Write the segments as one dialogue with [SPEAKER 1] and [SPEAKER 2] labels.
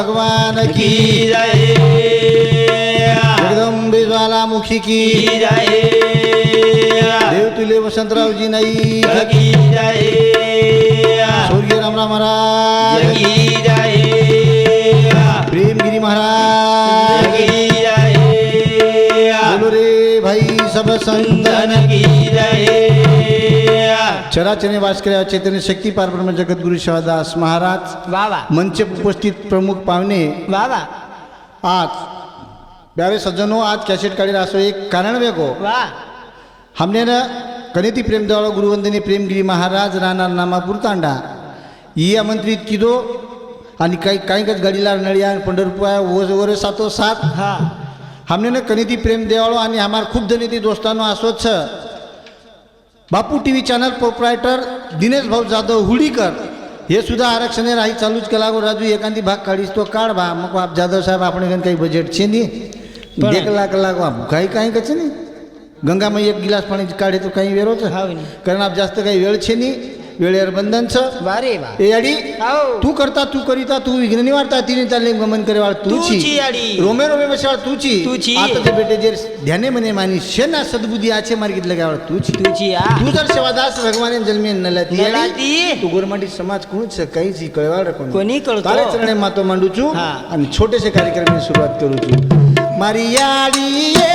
[SPEAKER 1] भगवान की
[SPEAKER 2] जय
[SPEAKER 1] जगदंबे ज्वालामुखी की
[SPEAKER 2] जय
[SPEAKER 1] देव तुले वसंतरावजी नाही
[SPEAKER 2] की जय
[SPEAKER 1] स्वर्गीय रामराव महाराज
[SPEAKER 2] की जय
[SPEAKER 1] प्रेमगिरी महाराज
[SPEAKER 2] की जय
[SPEAKER 1] बोलो रे भाई सब
[SPEAKER 2] जय
[SPEAKER 1] चराचने वास करे चैतन्य शक्ती पारब्रह्म जगद्गुरु शिवादास महाराज
[SPEAKER 2] बाबा
[SPEAKER 1] मंच उपस्थित प्रमुख पाहुणे
[SPEAKER 2] बाबा
[SPEAKER 1] आज प्यारे सज्जनों आज कैसेट काढी असो एक कारण वेगो
[SPEAKER 2] वाह
[SPEAKER 1] हमने न कनेती प्रेमदेवाळा गुरुवंदनी प्रेमगिरी महाराज राहणार नामापूर तांडा ही आमंत्रित किदो? आणि काही काही काही गाडीला नळिया पंढरपूर ओझ वगैरे सातो सात
[SPEAKER 2] हा.
[SPEAKER 1] हमने न कनेती प्रेम देवाळो आणि हमार खूप जणी ती दोस्तानो असोच. Bapu T V channel proprietor Dinesh Bhau Jadhav हुडीकर. हे सुद्धा आरक्षण राही चालूच केला. गो राजू एखादी भाग काढीस तो काढ बा. मग आप जाधव साहेब आपण काही बजेट छे नी एक लाख लाख बाप काही काही कच नाही गंगामाई एक गिलास पाणी काढे तो काही वेळच
[SPEAKER 2] हो नी.
[SPEAKER 1] कारण आप जास्त काही वेळ छे नी वेळेवर बंधन छ
[SPEAKER 2] बारे बा
[SPEAKER 1] ए अडी
[SPEAKER 2] हो.
[SPEAKER 1] तू करता तू करिता तू विघ्न निवारता तिने चालले गमन करे वाळ
[SPEAKER 2] तूची.
[SPEAKER 1] तूची
[SPEAKER 2] अडी.
[SPEAKER 1] रोमे रोमे बसाळ तूची.
[SPEAKER 2] तूची.
[SPEAKER 1] आता ते बेटे जे ध्याने म्हणे मानी शेना सद्बुद्धी आचे मार्गितलं गावळ तूची.
[SPEAKER 2] तुझी आ.
[SPEAKER 1] तू जर सेवादास भगवान जन्मे नलती
[SPEAKER 2] नलाती.
[SPEAKER 1] तू गोरमाटी समाज कोणच काहीच कळवाड कोण?
[SPEAKER 2] कोणी कळतो.
[SPEAKER 1] तारे चरणे मातो मांडूचू
[SPEAKER 2] हा.
[SPEAKER 1] आणि छोटेसे कार्यक्रमाची सुरुवात करूचू. मारी याडी ये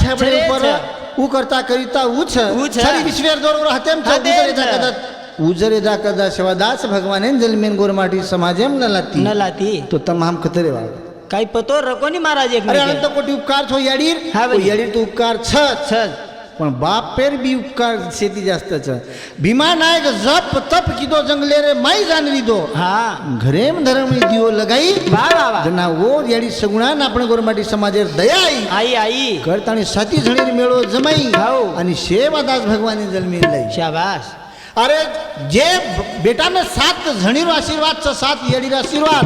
[SPEAKER 2] છેબડે
[SPEAKER 1] ઉપર ઉ કરતા કવિતા ઉ છે. સરી વિશ્વેર દોરો હતેમ છે ઉજરે જા. કદા ઉજરે જા કદા સેવા દાસ ભગવાને જલમેન ગોર માટી સમાજ એમ ન લાતી
[SPEAKER 2] ન લાતી
[SPEAKER 1] તો તમ આમ ખતરે વાળ.
[SPEAKER 2] કાઈ પતો રકોની મહારાજ એક
[SPEAKER 1] અરે અનંત કોટી ઉપકાર છો યડીર?
[SPEAKER 2] હા
[SPEAKER 1] યડીર તો ઉપકાર છ છ पण बाप पेर बी उपकार शेती जास्तच. भीमा नायक जप तप किदो जंगले रे माई जाणवी दो.
[SPEAKER 2] हा.
[SPEAKER 1] घरेम धर्म दिओ लगाई.
[SPEAKER 2] वा वा वा.
[SPEAKER 1] जना ओ सगुणा ना आपण गोरमाटी समाजे दया
[SPEAKER 2] आई आई.
[SPEAKER 1] आई करताणी सती झणी मेळो जमाई. हो. आणि शेवादास भगवानी
[SPEAKER 2] जन्मी लई.
[SPEAKER 1] शाबास.
[SPEAKER 2] अरे
[SPEAKER 1] जे बेटानं सात झणीर आशीर्वाद
[SPEAKER 2] सात
[SPEAKER 1] येडीर आशीर्वाद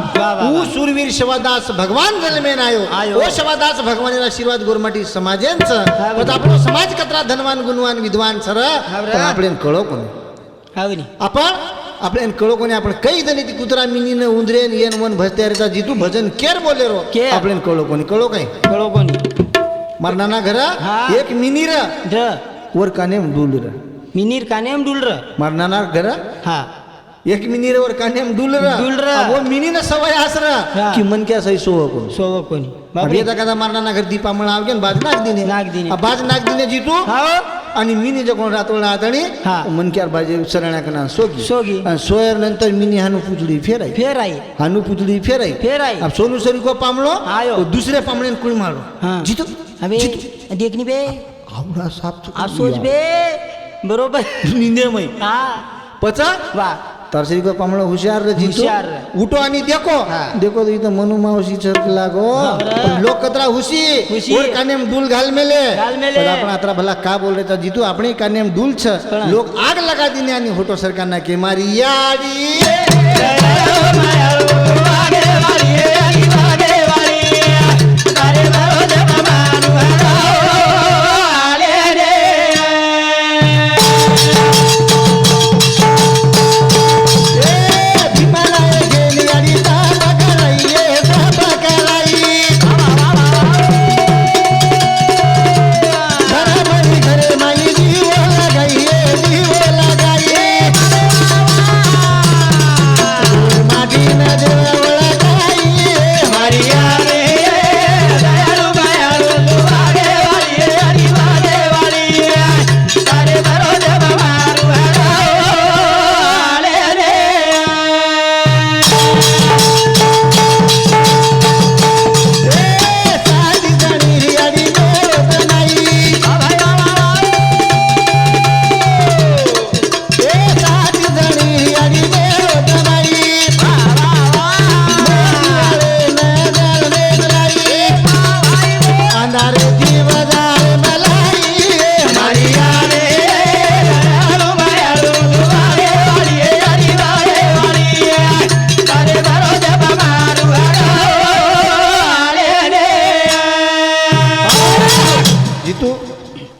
[SPEAKER 1] ऊ सुरवीर शिवादास भगवान जन्मेन
[SPEAKER 2] आयो
[SPEAKER 1] आयो. ओ शिवादास भगवान आशीर्वाद गोरमाटी समाजेंच. आपण समाज
[SPEAKER 2] कतरा धनवान
[SPEAKER 1] गुणवान विद्वान सर. आपले कळो
[SPEAKER 2] कोणी.
[SPEAKER 1] आपण आपले कळो कोणी. आपण कई जणी ती कुत्रा मिनीनं उंदरेन येन मन भजते रे जितू भजन केर बोले
[SPEAKER 2] रो.
[SPEAKER 1] के आपल्यान कळो कोणी. कळो काय?
[SPEAKER 2] कळो कोणी. मरणाना
[SPEAKER 1] घर एक मिनी
[SPEAKER 2] र
[SPEAKER 1] वर काने डुल र
[SPEAKER 2] मिनीर कानेम डुल र
[SPEAKER 1] मार नाना घर
[SPEAKER 2] हा
[SPEAKER 1] एक मिनी रे वर काने डुल रे
[SPEAKER 2] डुल रे.
[SPEAKER 1] अब वो मिनी न सवय
[SPEAKER 2] हा.
[SPEAKER 1] कि मन क्या सही सो को
[SPEAKER 2] सोव कोणी
[SPEAKER 1] अब
[SPEAKER 2] बापरे
[SPEAKER 1] ये कदा मार नाना घर दीपा मळ आवगे बाज नाग दिने
[SPEAKER 2] नाग दिने.
[SPEAKER 1] आ बाज नाग दिने जीतू
[SPEAKER 2] हाव
[SPEAKER 1] आणि मिनी जो कोण रातोळा आतणी
[SPEAKER 2] हा.
[SPEAKER 1] मन क्या बाजे सरण्या कना सोगी
[SPEAKER 2] सोगी.
[SPEAKER 1] आणि सोयर नंतर मिनी हानु पुतळी फेराई
[SPEAKER 2] फेर आई
[SPEAKER 1] हानु पुतळी फेराई. अब सोनू सरी को पामलो
[SPEAKER 2] आयो.
[SPEAKER 1] तो दुसरे पामणे कुणी मारो
[SPEAKER 2] हा.
[SPEAKER 1] जीतू
[SPEAKER 2] अबे देखनी बे
[SPEAKER 1] आवडा साप
[SPEAKER 2] सोच बे
[SPEAKER 1] બરોબર? નિંદેમય. હા. પચા વાહ.
[SPEAKER 2] તરસી
[SPEAKER 1] કો પમણો હોશિયાર
[SPEAKER 2] રે
[SPEAKER 1] હોશિયાર. ઉટો આની દેખો. દેખો તો ઈ
[SPEAKER 2] તો મનુ
[SPEAKER 1] માવસી છક લાગો. લોકતરા
[SPEAKER 2] હુસી
[SPEAKER 1] ઓર કાનેમ ડૂલ ગાલ મેલે.
[SPEAKER 2] ગાલ મેલે.
[SPEAKER 1] પણ આપણા આતરા ભલા કા બોલ રે તો જીતુ આપણી કાનેમ ડૂલ છે. લોક આગ લગા દીને આની હોટો સરકારના કે મારી યારી.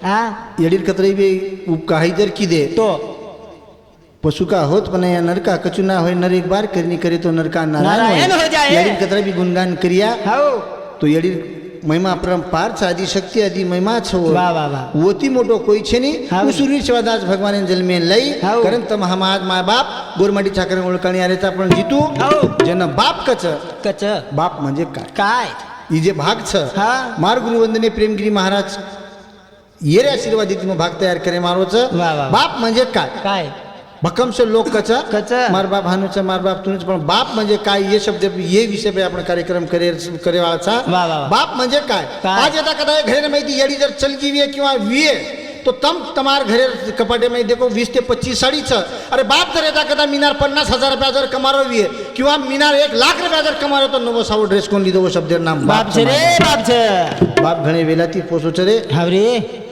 [SPEAKER 2] ಆ
[SPEAKER 1] ಎಡಿರ್ಕತ್ರ ಬಿ ಉಪ್ಕಾ ಹೈದರ್ಕಿದೆ ತೋ પશુકા હોત પણ અહીંયા નરકા કચું ના હોય નર એક બાર કરીને
[SPEAKER 2] કરે તો નરકા
[SPEAKER 1] નારાયણ યડીર કતરા બી ગુણગાન
[SPEAKER 2] કર્યા
[SPEAKER 1] તો યડીર મહિમા પરંપાર છે આદિ શક્તિ આદિ મહિમા છો ઓતી મોટો કોઈ છે નહીં
[SPEAKER 2] હું
[SPEAKER 1] સુરવીર શિવાદાસ ભગવાન જન્મે લઈ કરમ તમ હમાર મા બાપ ગોરમાટી ચાકર ઓળખાણી આ રહેતા પણ જીતું જેના બાપ કચ
[SPEAKER 2] કચ
[SPEAKER 1] બાપ મજે કાય
[SPEAKER 2] કાય
[SPEAKER 1] ઈ જે ભાગ છે માર ગુરુવંદને પ્રેમગીરી મહારાજ येरे आशीर्वादित मग भाग तयार करे मारो छ
[SPEAKER 2] वाह, वाह.
[SPEAKER 1] बाप म्हणजे काय?
[SPEAKER 2] काय?
[SPEAKER 1] भक्कमश लोक कच?
[SPEAKER 2] कच.
[SPEAKER 1] मार बाप हानुच मार बाप तुनच पण. बाप म्हणजे काय? ये शब्द ये विषय पे आपण कार्यक्रम करे करेवाळाचा.
[SPEAKER 2] वा, वा, वा.
[SPEAKER 1] बाप म्हणजे काय?
[SPEAKER 2] काय?
[SPEAKER 1] आज येता कदा घरे माहिती येडी जर चलकी विये किंवा विये तो तम तमार घरे कपाटे में देखो वीस ते पच्चीस साडीच. अरे बाप जर येता कदा मिनार पन्नास हजार रुपया जर कमारो विये किंवा मिनार एक लाख रुपया जर कमारो तो नवो सावो ड्रेस कोण लिदो वो शब्द नाम?
[SPEAKER 2] बाप छे रे बाप छे
[SPEAKER 1] बाप घणे वेलाती पोचो छ रे.
[SPEAKER 2] हाव रे.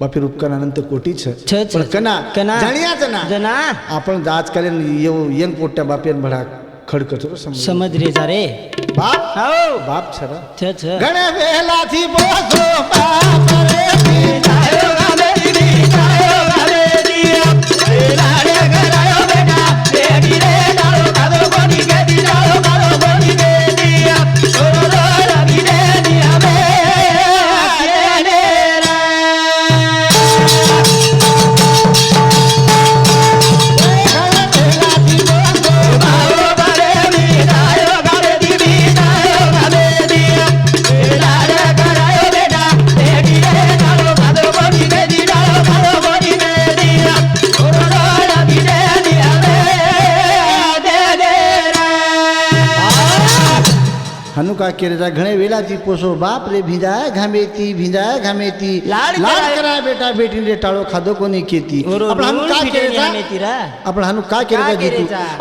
[SPEAKER 1] बापी रूपकर अनंत कोटी छ.
[SPEAKER 2] छ
[SPEAKER 1] कना
[SPEAKER 2] कना
[SPEAKER 1] जणिया जना.
[SPEAKER 2] जना.
[SPEAKER 1] आपण आजकालीन येऊ येन पोट्या बापी अन भडा खडकतो समज
[SPEAKER 2] रे जा रे.
[SPEAKER 1] बाप?
[SPEAKER 2] हो.
[SPEAKER 1] बाप
[SPEAKER 2] छ छ
[SPEAKER 1] छ. वेला थी बोसो पा परे की केलेला घणे वेला ती पोसो
[SPEAKER 2] बाप
[SPEAKER 1] रे
[SPEAKER 2] भिंजाय
[SPEAKER 1] घामेती भिंजाय घामेती. लाड करा बेटा बेटी रे टाळो खादो कोणी केती. आपण हानू का केलेचा?
[SPEAKER 2] आपण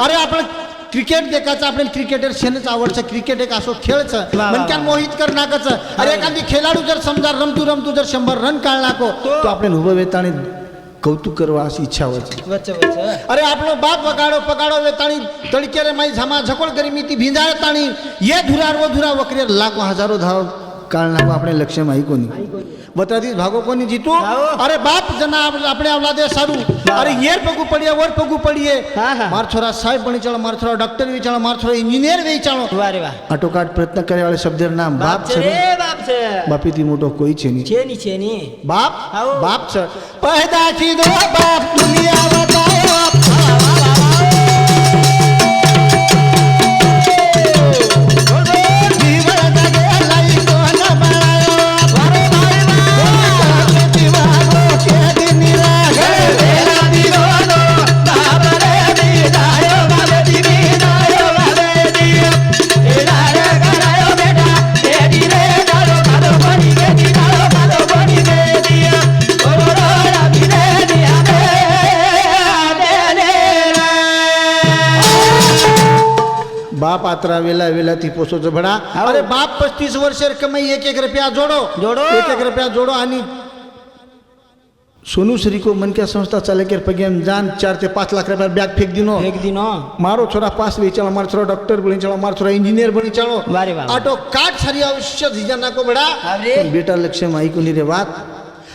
[SPEAKER 1] अरे आपण क्रिकेट देखायचं आपल्याला क्रिकेटर शेनच आवडचं क्रिकेट एक असो खेळचं.
[SPEAKER 2] म्हणक्यान
[SPEAKER 1] मोहित कर नाकाचं. अरे एखादी खेळाडू जर समजा रमतू रमतू जर शंभर रन काढ नाको
[SPEAKER 2] तो
[SPEAKER 1] आपल्याला उभं वेताने કૌતુક કરવા ઈચ્છા હોય છે અરે આપણો બાપ વગાડો પગાડો લે તાણી તડકે રે મારી ઝમા ઝકોળ કરી મીતી ભીંજાય તાણી યે ધુરારવો ધુરા વકરે લાખો હજારો ધાવ કાળ આપણે લક્ષ્યમાં આવી કોની બતાતી ભાગો કોની જીતું
[SPEAKER 2] આવો.
[SPEAKER 1] અરે બાપ જના આપ- આપણે આવલાદે સારું અરે યેર પગું પડીએ વર પગું પડીએ
[SPEAKER 2] હા, હા.
[SPEAKER 1] માર છોરા સાહેબ બની ચાલો માર છોરા ડોક્ટર બી ચાલો માર છોરા એન્જિનિયર બી ચાલો
[SPEAKER 2] वा रे वा
[SPEAKER 1] આટોકાટ પ્રયત્ન કરે વાળે શબ્દ નામ બાપ
[SPEAKER 2] बाप
[SPEAKER 1] છે
[SPEAKER 2] छे रे बाप छे
[SPEAKER 1] બાપીથી મોટો કોઈ છે નહીં
[SPEAKER 2] छे नी छे नी
[SPEAKER 1] બાપ
[SPEAKER 2] આવો.
[SPEAKER 1] બાપ છે પેદા કીધો બાપ દુનિયા ती पोसोचं भडा
[SPEAKER 2] हाव.
[SPEAKER 1] अरे बाप पस्तीस वर्ष कमाई एक एक रुपया जोडो.
[SPEAKER 2] जोडो.
[SPEAKER 1] एक एक रुपया जोडो आणि सोनू श्री को मन क्या संस्था चले के पगे हम जान चार से पाँच लाख रुपया बैग फेंक दिनो.
[SPEAKER 2] एक दिन. हो
[SPEAKER 1] मारो छोरा पास भी चलो मारो छोरा डॉक्टर बनी चलो मारो छोरा इंजीनियर बनी चलो
[SPEAKER 2] वा.
[SPEAKER 1] ऑटो काट सारी आवश्यक जीजना को बड़ा बेटा लक्ष्य माई को नहीं रे बात.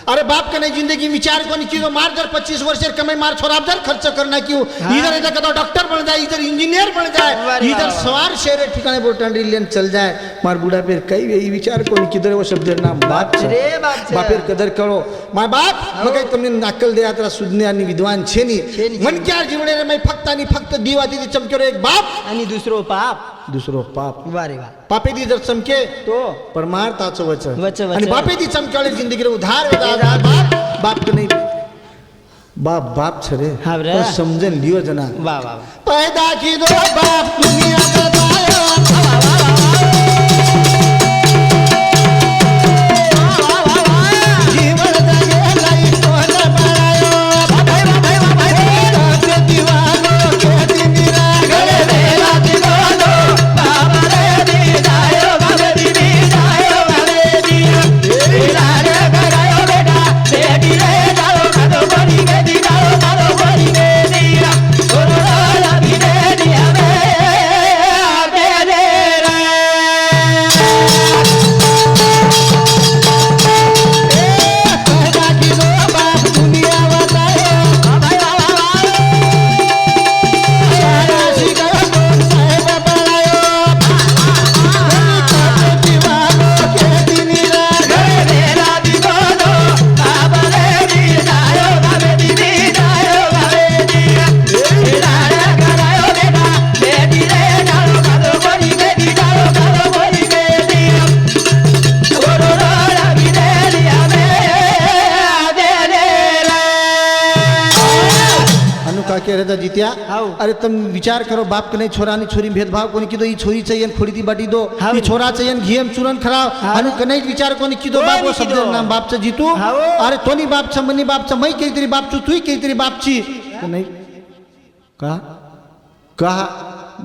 [SPEAKER 1] अरे बाप का नहीं जिंदगी विचार को नहीं क्यों मार जर पच्चीस वर्ष कमाई मार छोरा जर खर्च करना क्यों
[SPEAKER 2] हाँ।
[SPEAKER 1] इधर इधर कदो डॉक्टर बन जाए इधर इंजीनियर बन जाए
[SPEAKER 2] वारे
[SPEAKER 1] इधर
[SPEAKER 2] वा.
[SPEAKER 1] सवार शहर ठिकाने बोटांडी लेन चल जाए मार बुढ़ा पेर कई यही विचार को नहीं किधर वो शब्द नाम बाप છે.
[SPEAKER 2] રે બાપ છે.
[SPEAKER 1] બાપેર કદર કરો મારા બાપ મગાઈ તમને નાકલ દે આતરા સુજને આની વિદ્વાન છે ની
[SPEAKER 2] છે ની.
[SPEAKER 1] મન ક્યાર જીવડે રે મેં ફક્ત આની ફક્ત દીવાથી ચમક્યો રે એક બાપ
[SPEAKER 2] आणि दुसरो पाप
[SPEAKER 1] दुसरो पाप
[SPEAKER 2] वारे वा
[SPEAKER 1] पापेदी जर चमके
[SPEAKER 2] तो.
[SPEAKER 1] परमार ताचं वचन. आणि बापेदी चमक्यावाले जिंदगी उधार उधार बाप बाप नाही. बाप बाप छ रे.
[SPEAKER 2] हा
[SPEAKER 1] समजन लिओ जना
[SPEAKER 2] वा वा वा.
[SPEAKER 1] पैदा की दो बाप दुनिया बतायो અરે તમે વિચાર કરો બાપ કે નહીં છોરાની છોરી ભેદભાવ કોની કીધો? એ છોરી છે એને ખોડીથી બાટી દો. ઈ છોરા છે એને ઘી એમ ચૂરન
[SPEAKER 2] હાઉ.
[SPEAKER 1] અને કને વિચાર કોની કીધો? બાપ શબ્દ? નામ બાપ છે જીતું. અરે તોની બાપ છે મની બાપ છે મય કઈ તરી બાપ છું તું કઈ તરી બાપ છી? કે નહીં? કા? કા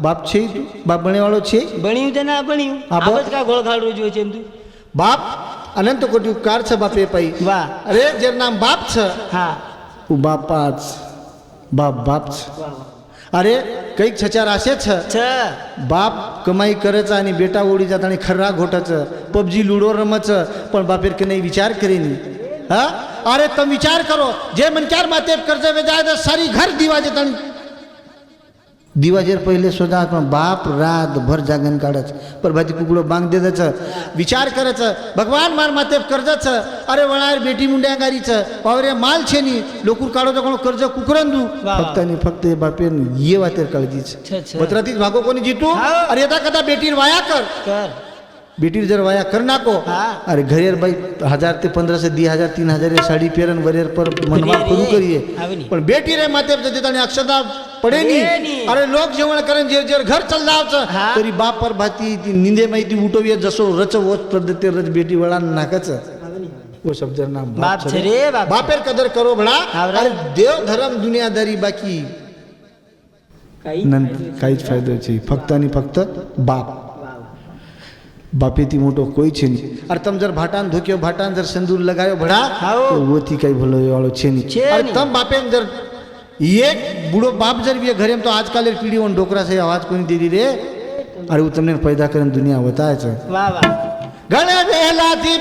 [SPEAKER 1] બાપ છે તું? બાપ ભણેવાળો છે?
[SPEAKER 2] ભણ્યું છે ના ભણ્યું. આ કા ગોળખાડ રોજ્યો છે એમ તું?
[SPEAKER 1] બાપ અનંત કોટી ઉપકાર છે બાપે પઈ.
[SPEAKER 2] વાહ.
[SPEAKER 1] અરે જે નામ બાપ છે
[SPEAKER 2] હા.
[SPEAKER 1] બાપા બાપ બાપ છે.
[SPEAKER 2] વાહ.
[SPEAKER 1] અરે કઈક છચાર આશે છે
[SPEAKER 2] છ
[SPEAKER 1] બાપ કમાઈ કરે છે અને બેટા ઓળી જતા અને ખર્રા ઘોટે છે પબજી લૂડો રમે છે પણ બાપેર કે નહીં વિચાર કરી નહીં હા અરે તમે વિચાર કરો જે મન ક્યાર માતે કરજે વે જાય તો સારી ઘર દીવા જતા दिवाजेर पहिले सुद्धा आपण बाप रातभर जागण काढायचं. परभाती कुकडं बांग देदाचं विचार करायचं. भगवान मार माते कर्जाचं अरे वळार बेटी मुंड्या गारीचं. पावरे माल छेनी. लोकूर काढवतो कोण कर्ज
[SPEAKER 2] कुकरन
[SPEAKER 1] दू. फक्त आणि फक्त बापे ये वातेर काळजीच. पत्रातीच भागो
[SPEAKER 2] कोणी
[SPEAKER 1] जितू? अरे येता कदा बेटीर वाया
[SPEAKER 2] कर.
[SPEAKER 1] बेटी जर वाया कर नाको अरे घरेर बाई हजार ते पंधराशे दी हजार तीन हजार साडी पेरन वरेर पर मनवा करू
[SPEAKER 2] करिये
[SPEAKER 1] पण बेटी रे माते देताना अक्षता पडे अरे लोक जेवण करण जे जर घर चल
[SPEAKER 2] जावचं
[SPEAKER 1] तरी बाप पर भाती निंदे माहिती उठवये जसो रच वच पद्धती रच बेटी वळा नाकाच वो
[SPEAKER 2] सब जर नाम बाप रे।
[SPEAKER 1] बापेर कदर करो भडा अरे देव धर्म दुनियादारी बाकी। काहीच फायद्याची फक्त आणि फक्त बाप। બાપેથી મોટો કોઈ છે નહીં અરે તમે જર ભાટાન ધોક્યો ભાટાન જર સિંદૂર લગાવ્યો ભડા
[SPEAKER 2] હાઓ.
[SPEAKER 1] તો ઓથી કઈ ભલો વાળો છે નહીં
[SPEAKER 2] છે
[SPEAKER 1] અરે
[SPEAKER 2] નહીં.
[SPEAKER 1] તમ બાપે જર એક બુડો બાપ જર બી ઘરે એમ તો આજકાલ પીઢી ઓન ડોકરા છે આવાજ કોઈ દીધી રે અરે હું તમને પેદા કરીને દુનિયા બતાવે છે
[SPEAKER 2] વાહ વાહ
[SPEAKER 1] ઘણે વહેલાથી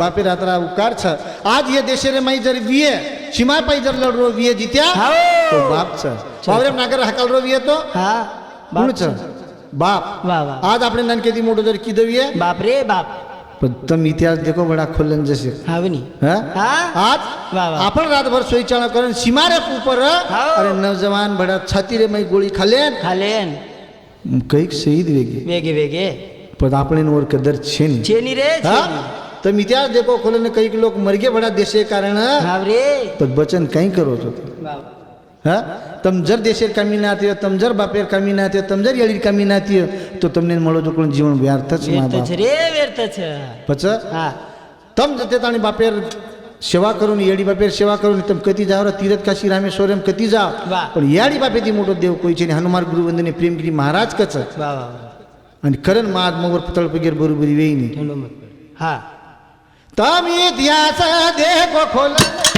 [SPEAKER 1] बापे रात्रा उकार छ आज ये देशेरे मई जर विए सीमा पाई जर लड़ रो विए
[SPEAKER 2] जीत्या
[SPEAKER 1] तो बाप छ बावरे नागर हकल रो विए तो हाँ
[SPEAKER 2] बाप छ
[SPEAKER 1] बाप आज आपने नन केती मोटो जर
[SPEAKER 2] की दविए बाप
[SPEAKER 1] रे बाप पद्म इतिहास देखो बड़ा खुलन
[SPEAKER 2] जैसे हाँ
[SPEAKER 1] बनी
[SPEAKER 2] हाँ
[SPEAKER 1] आज
[SPEAKER 2] आपन रात
[SPEAKER 1] भर सोई चाना करन सीमा रे ऊपर अरे नवजवान बड़ा छाती रे मई गोली खलेन
[SPEAKER 2] खलेन
[SPEAKER 1] कई शहीद वेगे
[SPEAKER 2] वेगे वेगे
[SPEAKER 1] पर आपने नोर कदर छेन छेनी रे छेनी तर मी त्या देखो खोलन काही लोक मरगे बडा देशे
[SPEAKER 2] कारण।
[SPEAKER 1] पण
[SPEAKER 2] बचन काही करत होते
[SPEAKER 1] हा?
[SPEAKER 2] तम
[SPEAKER 1] जर देशेर कामी ना आते तम जर बापेर कामी ना आते तम जर येळीर कामी ना तो तमने मळो जो कोण जीवन
[SPEAKER 2] व्यर्थच
[SPEAKER 1] रे व्यर्थच पच तम जते ताणी बापेर सेवा करून येडी बापेर सेवा करून
[SPEAKER 2] तम कती रा
[SPEAKER 1] तीरथ काशी रामेश्वरम कती जा पण याडी बापे ती
[SPEAKER 2] मोठो देव कोयचे आणि
[SPEAKER 1] हनुमान गुरुवंदने प्रेमगिरी महाराज कच आणि करण माग मगर पुतळ पगेर बरोबरी वेईनी हा। तमी दिया से देखो खोलने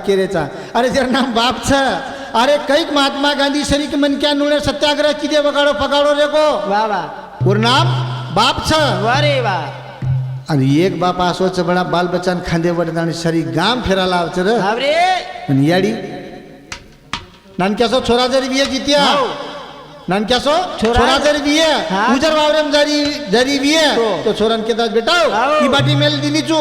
[SPEAKER 1] बाकिरेचा अरे जर नाम बापचा अरे कैक महात्मा गांधी शरीक मनक्या नुळे सत्याग्रह किदे वगाडो पगाडो रे
[SPEAKER 2] गो. वा
[SPEAKER 1] वा. पूर्णाम बाप छ
[SPEAKER 2] वारे वा.
[SPEAKER 1] आणि एक बाप असोच बडा बाल बच्चान खांदे वडत आणि शरी गाम फिरायला आवच रे याडी. नानक्याचा छोरा जरी बिया जित्या
[SPEAKER 2] हो.
[SPEAKER 1] नानक्यासो
[SPEAKER 2] छोरा?
[SPEAKER 1] जर बिये उजर वावरम जरी जरी बिये
[SPEAKER 2] तो?
[SPEAKER 1] छोरन के दास
[SPEAKER 2] बेटा
[SPEAKER 1] ई बाटी मेल दिली चू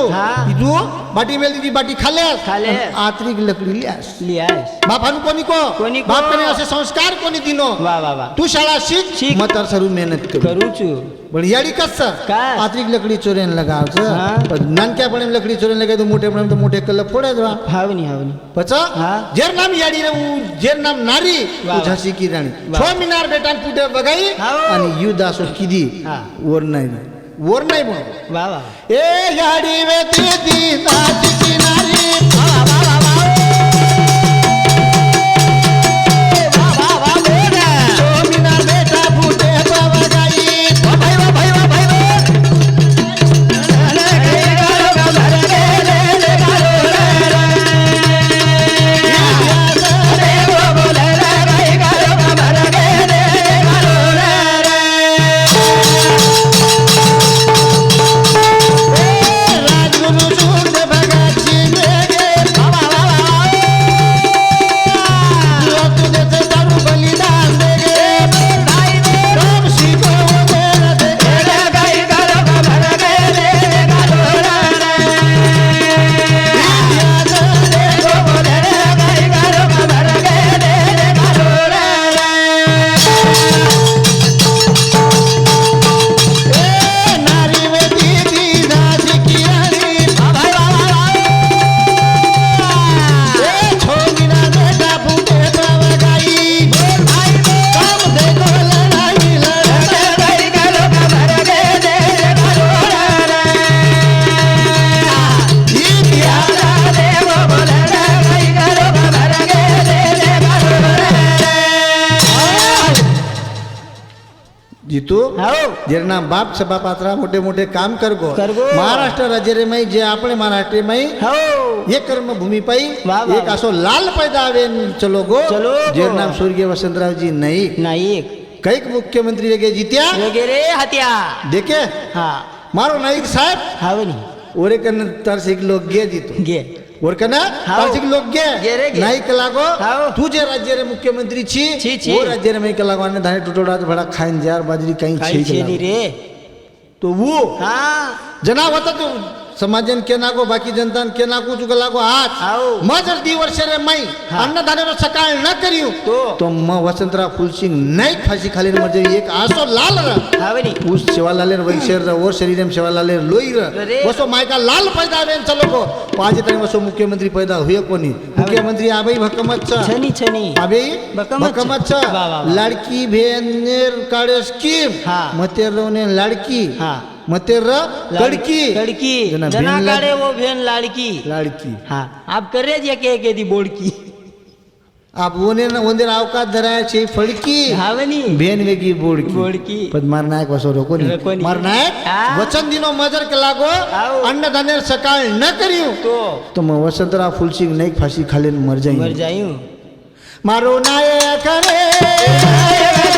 [SPEAKER 1] तू बाटी मेल दिली बाटी
[SPEAKER 2] खाले
[SPEAKER 1] खाले आत्री की लकडी लिया
[SPEAKER 2] लिया
[SPEAKER 1] बापान कोनी को?
[SPEAKER 2] कोनी
[SPEAKER 1] बाप असे संस्कार कोनी दिनो?
[SPEAKER 2] वा वा
[SPEAKER 1] तू
[SPEAKER 2] शाला
[SPEAKER 1] सीख मतर सरू मेहनत करू।
[SPEAKER 2] करू
[SPEAKER 1] पण याडी कसा?
[SPEAKER 2] काय?
[SPEAKER 1] आत्रिक लकडी चोरेन लगावचं. पण ननक्यापणे लकडी चोरेन लगे तो मोठेपणे पण मोठे कल फोडे दवा
[SPEAKER 2] हावनी हावनी.
[SPEAKER 1] पचा? जेर नाम याडी रे जेर नाम नारी झाशी की
[SPEAKER 2] रानी
[SPEAKER 1] छो मिनार बेटान पुढे बघाई आणि युद्ध असो किदी वर नाही वर नाही म्हणून. ए याडी वे ती नारी जितो। हो। जेना बाप सभा पात्रा मोठे मोठे काम करगो। महाराष्ट्र राज्य रे माई जे आपले
[SPEAKER 2] महाराष्ट्र
[SPEAKER 1] माई हे। हो। कर्म
[SPEAKER 2] भूमि पाई
[SPEAKER 1] एक असो लाल पैदा आवे
[SPEAKER 2] चलो गो।
[SPEAKER 1] चलो जेरनाम सूर्य वसंतरावजी नाही
[SPEAKER 2] नाईक
[SPEAKER 1] कैक मुख्यमंत्री वेगे जित्या।
[SPEAKER 2] रे हत्या।
[SPEAKER 1] देखे?
[SPEAKER 2] हा।
[SPEAKER 1] मारो नाईक साहेब।
[SPEAKER 2] हावनी
[SPEAKER 1] ओरे कन तर एक गे जितो।
[SPEAKER 2] गे। ઓળખના
[SPEAKER 1] પાછી લોક ગે નાઈ
[SPEAKER 2] કલાકો.
[SPEAKER 1] તું જે રાજ્ય રે મુખ્યમંત્રી છી ઓ રાજ્ય રે મેં કલાકો અને ધાને ટુટોડા ભડા ખાઈને જાર બાજરી કઈ છે
[SPEAKER 2] રે.
[SPEAKER 1] તો વો.
[SPEAKER 2] હા.
[SPEAKER 1] જનાવતા તો समाजन के नागो बाकी जनता के नागो चुका लागो
[SPEAKER 2] हाव.
[SPEAKER 1] मग जर दी वर्ष रे माई. अन्नदानेरो सकाळ न करियो
[SPEAKER 2] तो।
[SPEAKER 1] तो मग वसंतराव फुलसिंग नाही खाशी खाली म्हणजे एक आसो लाल र।
[SPEAKER 2] हावनी
[SPEAKER 1] ऊस शेवालालेर वैशेर र ओर शरीरम शेवालालेर लोई र. वसो मायका लाल पैदा वेन चलो को। पाजे तरी वसो मुख्यमंत्री पैदा हुए कोणी। मुख्यमंत्री आबाई भकमत छ
[SPEAKER 2] छनी छनी।
[SPEAKER 1] आबाई
[SPEAKER 2] भकमत छ.
[SPEAKER 1] लाडकी भेनेर काढे स्कीम।
[SPEAKER 2] हा.
[SPEAKER 1] मतेर रवने लाडकी।
[SPEAKER 2] हा।
[SPEAKER 1] मतेर लड़की
[SPEAKER 2] लड़की
[SPEAKER 1] जना
[SPEAKER 2] काड़े वो बहन लाड़की
[SPEAKER 1] लाड़की
[SPEAKER 2] हाँ आप कर रहे जी के के दी बोड़की
[SPEAKER 1] आप ओने ओंदे अवकाश धराया छे फड़की
[SPEAKER 2] हावनी
[SPEAKER 1] बेन वेगी बोड़की
[SPEAKER 2] बोड़की
[SPEAKER 1] पण मार नायक वसो रोको
[SPEAKER 2] नी
[SPEAKER 1] मार नायक वचन दिनो मजर के लागो
[SPEAKER 2] अन्न
[SPEAKER 1] दाने सकाळ न करियो
[SPEAKER 2] तो
[SPEAKER 1] तो म वसंतरा फुलसिंग नाही फाशी खालीन मर जाई
[SPEAKER 2] मर
[SPEAKER 1] जाई मारो नायक रे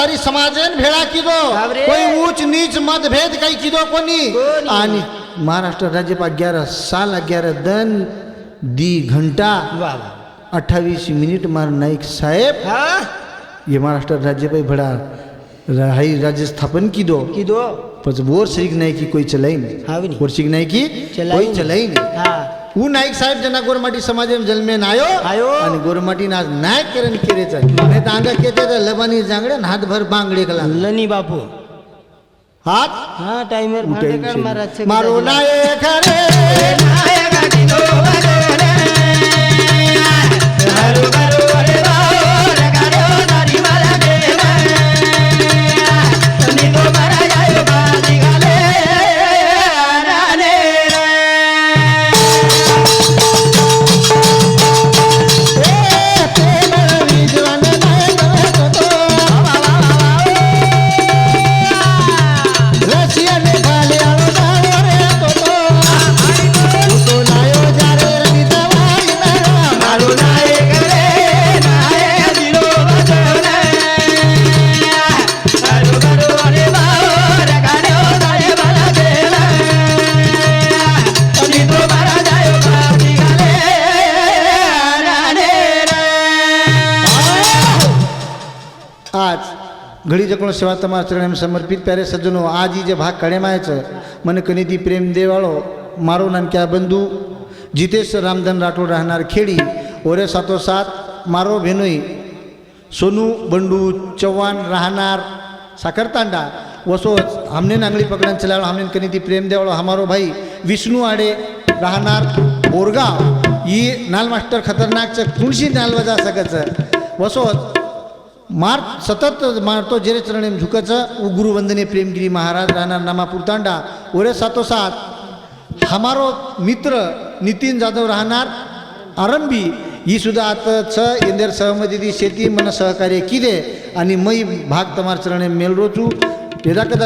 [SPEAKER 1] સારી સમાજે ને ભેળા કીધો. કોઈ ઊંચ નીચ મતભેદ કઈ કીધો કોની? આની મહારાષ્ટ્ર રાજ્યપાલ અગિયાર સાલ અગિયાર દન દી ઘંટા અઠાવીસ મિનિટ મારા નાયક સાહેબ એ મહારાષ્ટ્ર રાજ્યપાલ ભેળા હાઈ રાજ્ય સ્થાપન કીધો.
[SPEAKER 2] કીધો.
[SPEAKER 1] પછી બોર શ્રી નાયકી કોઈ ચલાઈ નહીં. બોર શ્રી નાયકી કોઈ ચલાઈ નહીં.
[SPEAKER 2] હા.
[SPEAKER 1] હું નાયક સાહેબ જેના ગોરમાટી સમાજ એમ જન્મેન આયો
[SPEAKER 2] આયો.
[SPEAKER 1] અને ગોરમાટી ના નાયક કરે ને કેરે ચાય ને તાંગા કેતે તે લબાની જાંગડે ને હાથ ભર બાંગડે કલા
[SPEAKER 2] લની બાપુ
[SPEAKER 1] હાથ
[SPEAKER 2] હા ટાઈમર
[SPEAKER 1] ઉઠે
[SPEAKER 2] ભાંડે કાઢ મારા છે
[SPEAKER 1] મારો નાયક રે
[SPEAKER 2] નાયક
[SPEAKER 1] સેવા તમારા ચરણ એમ સમર્પિત પ્યારે સજ્જનો આજ ઈ જે ભાગ કળેમાય છે મને કનીથી પ્રેમ દેવાળો મારો નામ ક્યાં બંધુ જીતેશ રામધન રાઠોડ રહેનાર ખેડી ઓરે સાથોસાથ મારો ભેનોઈ સોનુ બંડુ ચૌહાણ રાહનાર સાકરતાંડા વસો हमने नांगली पकड़न चलाओ हमने कनी प्रेम देवाड़ो हमारो भाई विष्णु आड़े राहनार बोरगाव ये नाल मास्टर खतरनाक च कुणशी नाल वजा सकच वसो मार सतत मारतो जेरे चरणेम एम झुकच. उ प्रेमगिरी महाराज राहणार नामा पुरतांडा ओरे सातोसात हमारो मित्र नितीन जाधव राहणार. आरंभी ही सुद्धा आता छ इंदेर सहमती शेती मन सहकार्य किदे आणि मई भाग तमार चरणे मेल रोचू तेजा कदा